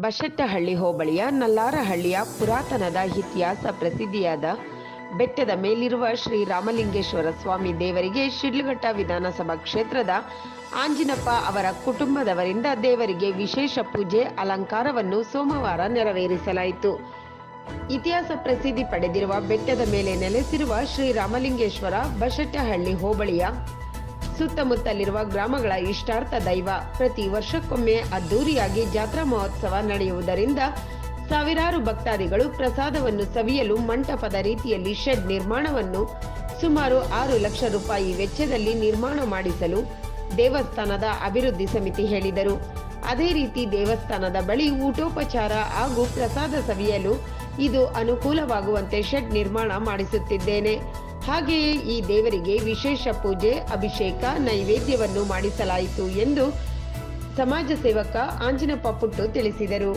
ಬಶೆಟ್ಟಹಳ್ಳಿ ಹೋಬಳಿಯ ನಲ್ಲಾರಹಳ್ಳಿಯ ಪುರಾತನದ ಇತಿಹಾಸ ಪ್ರಸಿದ್ಧಿಯಾದ ಬೆಟ್ಟದ ಮೇಲಿರುವ ಶ್ರೀ ರಾಮಲಿಂಗೇಶ್ವರ ಸ್ವಾಮಿ ದೇವರಿಗೆ ಶಿಡ್ಲಘಟ್ಟ ವಿಧಾನಸಭಾ ಕ್ಷೇತ್ರದ ಆಂಜಿನಪ್ಪ ಅವರ ಕುಟುಂಬದವರಿಂದ ದೇವರಿಗೆ ವಿಶೇಷ ಪೂಜೆ, ಅಲಂಕಾರವನ್ನು ಸೋಮವಾರ ನೆರವೇರಿಸಲಾಯಿತು. ಇತಿಹಾಸ ಪ್ರಸಿದ್ಧಿ ಪಡೆದಿರುವ ಬೆಟ್ಟದ ಮೇಲೆ ನೆಲೆಸಿರುವ ಶ್ರೀ ರಾಮಲಿಂಗೇಶ್ವರ ಬಶೆಟ್ಟಹಳ್ಳಿ ಹೋಬಳಿಯ ಸುತ್ತಮುತ್ತಲಿರುವ ಗ್ರಾಮಗಳ ಇಷ್ಟಾರ್ಥ ದೈವ. ಪ್ರತಿ ವರ್ಷಕ್ಕೊಮ್ಮೆ ಅದ್ದೂರಿಯಾಗಿ ಜಾತ್ರಾ ಮಹೋತ್ಸವ ನಡೆಯುವುದರಿಂದ ಸಾವಿರಾರು ಭಕ್ತಾದಿಗಳು ಪ್ರಸಾದವನ್ನು ಸವಿಯಲು ಮಂಟಪದ ರೀತಿಯಲ್ಲಿ ಶೆಡ್ ನಿರ್ಮಾಣವನ್ನು ಸುಮಾರು ಆರು ಲಕ್ಷ ರೂಪಾಯಿ ವೆಚ್ಚದಲ್ಲಿ ನಿರ್ಮಾಣ ಮಾಡಿಸಲು ದೇವಸ್ಥಾನದ ಅಭಿವೃದ್ಧಿ ಸಮಿತಿ ಹೇಳಿದರು. ಅದೇ ರೀತಿ ದೇವಸ್ಥಾನದ ಬಳಿ ಊಟೋಪಚಾರ ಹಾಗೂ ಪ್ರಸಾದ ಸವಿಯಲು ಇದು ಅನುಕೂಲವಾಗುವಂತೆ ಶೆಡ್ ನಿರ್ಮಾಣ ಮಾಡಿಸುತ್ತಿದ್ದೇನೆ. ಹಾಗೆಯೇ ಈ ದೇವರಿಗೆ ವಿಶೇಷ ಪೂಜೆ, ಅಭಿಷೇಕ, ನೈವೇದ್ಯವನ್ನು ಮಾಡಿಸಲಾಯಿತು ಎಂದು ಸಮಾಜ ಸೇವಕ ಆಂಜನಪ್ಪ ಪುಟ್ಟು ತಿಳಿಸಿದರು.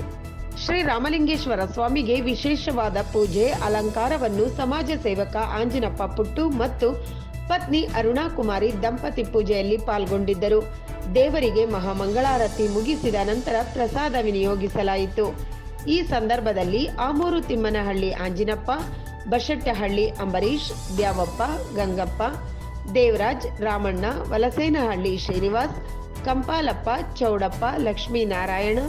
ಶ್ರೀ ರಾಮಲಿಂಗೇಶ್ವರ ಸ್ವಾಮಿಗೆ ವಿಶೇಷವಾದ ಪೂಜೆ, ಅಲಂಕಾರವನ್ನು ಸಮಾಜ ಸೇವಕ ಆಂಜನಪ್ಪ ಪುಟ್ಟು ಮತ್ತು ಪತ್ನಿ ಅರುಣಾ ಕುಮಾರಿ ದಂಪತಿ ಪೂಜೆಯಲ್ಲಿ ಪಾಲ್ಗೊಂಡಿದ್ದರು. ದೇವರಿಗೆ ಮಹಾಮಂಗಳಾರತಿ ಮುಗಿಸಿದ ನಂತರ ಪ್ರಸಾದ ವಿನಿಯೋಗಿಸಲಾಯಿತು. ಈ ಸಂದರ್ಭದಲ್ಲಿ ಆಮೂರು ತಿಮ್ಮನಹಳ್ಳಿ ಆಂಜಿನಪ್ಪ ಬಶೆಟ್ಟಹಳ್ಳಿ ಅಂಬರೀಶ್ ದ್ಯಾವಪ್ಪ, ಗಂಗಪ್ಪ, ದೇವರಾಜ್, ರಾಮಣ್ಣ, ವಲಸೇನಹಳ್ಳಿ, ಶ್ರೀನಿವಾಸ್, ಕಂಪಾಲಪ್ಪ, ಚೌಡಪ್ಪ, ಲಕ್ಷ್ಮೀನಾರಾಯಣ,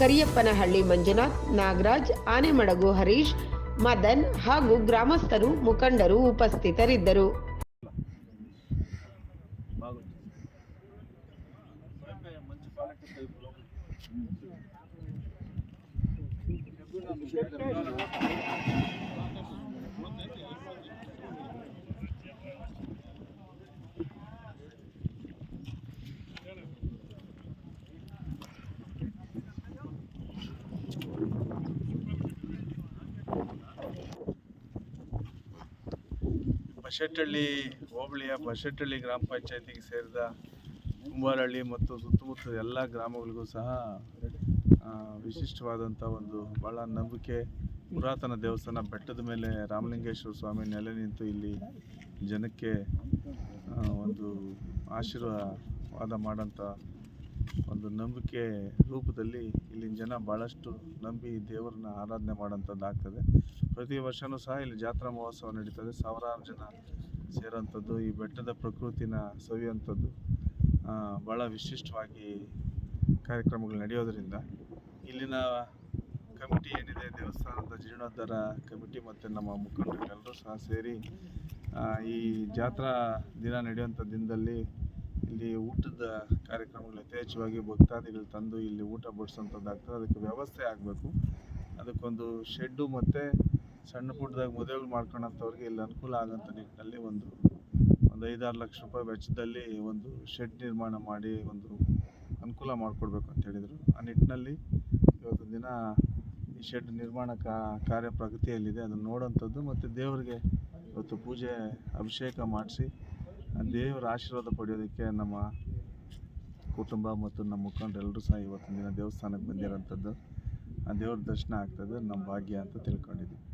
ಕರಿಯಪ್ಪನಹಳ್ಳಿ, ಮಂಜುನಾಥ್, ನಾಗರಾಜ್, ಆನೆಮಡಗು, ಹರೀಶ್, ಮದನ್ ಹಾಗೂ ಗ್ರಾಮಸ್ಥರು, ಮುಖಂಡರು ಉಪಸ್ಥಿತರಿದ್ದರು. ಬಶೆಟ್ಟಹಳ್ಳಿ ಹೋಬಳಿಯ ಬಶೆಟ್ಟಹಳ್ಳಿ ಗ್ರಾಮ ಪಂಚಾಯತಿಗೆ ಸೇರಿದ ಕುಂಬಾರಹಳ್ಳಿ ಮತ್ತು ಸುತ್ತಮುತ್ತ ಎಲ್ಲ ಗ್ರಾಮಗಳಿಗೂ ಸಹ ವಿಶಿಷ್ಟವಾದಂಥ ಒಂದು ಭಾಳ ನಂಬಿಕೆ ಪುರಾತನ ದೇವಸ್ಥಾನ ಬೆಟ್ಟದ ಮೇಲೆ ರಾಮಲಿಂಗೇಶ್ವರ ಸ್ವಾಮಿ ನೆಲೆ ನಿಂತು ಇಲ್ಲಿ ಜನಕ್ಕೆ ಒಂದು ಆಶೀರ್ವಾದ ಮಾಡೋಂಥ ಒಂದು ನಂಬಿಕೆ ರೂಪದಲ್ಲಿ ಇಲ್ಲಿನ ಜನ ಭಾಳಷ್ಟು ನಂಬಿ ದೇವರನ್ನ ಆರಾಧನೆ ಮಾಡೋಂಥದ್ದು ಆಗ್ತದೆ. ಪ್ರತಿ ವರ್ಷವೂ ಸಹ ಇಲ್ಲಿ ಜಾತ್ರಾ ಮಹೋತ್ಸವ ನಡೀತದೆ. ಸಾವಿರಾರು ಜನ ಸೇರೋಂಥದ್ದು ಈ ಬೆಟ್ಟದ ಪ್ರಕೃತಿನ ಸವಿಯುವಂಥದ್ದು ಭಾಳ ವಿಶಿಷ್ಟವಾಗಿ ಕಾರ್ಯಕ್ರಮಗಳು ನಡೆಯೋದರಿಂದ. ಇಲ್ಲಿನ ಕಮಿಟಿ ಏನಿದೆ, ದೇವಸ್ಥಾನದ ಜೀರ್ಣೋದ್ಧಾರ ಕಮಿಟಿ ಮತ್ತು ನಮ್ಮ ಮುಖಂಡರುಗಳೆಲ್ಲರೂ ಸಹ ಸೇರಿ ಈ ಜಾತ್ರಾ ದಿನ ನಡೆಯುವಂಥ ದಿನದಲ್ಲಿ ಇಲ್ಲಿ ಊಟದ ಕಾರ್ಯಕ್ರಮಗಳು ಯಥೇಚ್ಛವಾಗಿ ಭಕ್ತಾದಿಗಳು ತಂದು ಇಲ್ಲಿ ಊಟ ಬಡಿಸೋಂಥದ್ದಾಗ್ತದೆ ಅದಕ್ಕೆ ವ್ಯವಸ್ಥೆ ಆಗಬೇಕು. ಅದಕ್ಕೊಂದು ಶೆಡ್ಡು ಮತ್ತು ಸಣ್ಣ ಪುಟ್ಟದಾಗ ಮದುವೆಗಳು ಮಾಡ್ಕೊಳಂಥವ್ರಿಗೆ ಇಲ್ಲಿ ಅನುಕೂಲ ಆಗೋಂಥ ನಿಟ್ಟಿನಲ್ಲಿ ಒಂದು ಒಂದು ಐದಾರು ಲಕ್ಷ ರೂಪಾಯಿ ವೆಚ್ಚದಲ್ಲಿ ಒಂದು ಶೆಡ್ ನಿರ್ಮಾಣ ಮಾಡಿ ಒಂದು ಅನುಕೂಲ ಮಾಡಿಕೊಡ್ಬೇಕು ಅಂತ ಹೇಳಿದರು. ಆ ನಿಟ್ಟಿನಲ್ಲಿ ಇವತ್ತು ದಿನ ಈ ಶೆಡ್ ನಿರ್ಮಾಣ ಕಾರ್ಯ ಪ್ರಗತಿಯಲ್ಲಿದೆ ಅದನ್ನು ನೋಡೋಂಥದ್ದು ಮತ್ತು ದೇವರಿಗೆ ಇವತ್ತು ಪೂಜೆ, ಅಭಿಷೇಕ ಮಾಡಿಸಿ ದೇವರ ಆಶೀರ್ವಾದ ಪಡೆಯೋದಕ್ಕೆ ನಮ್ಮ ಕುಟುಂಬ ಮತ್ತು ನಮ್ಮ ಮುಖಂಡರೆಲ್ಲರೂ ಸಹ ಇವತ್ತಿನ ದಿನ ದೇವಸ್ಥಾನಕ್ಕೆ ಬಂದಿರೋಂಥದ್ದು. ಆ ದೇವ್ರ ದರ್ಶನ ಆಗ್ತದೆ, ನಮ್ಮ ಭಾಗ್ಯ ಅಂತ ತಿಳ್ಕೊಂಡಿದ್ದೀವಿ.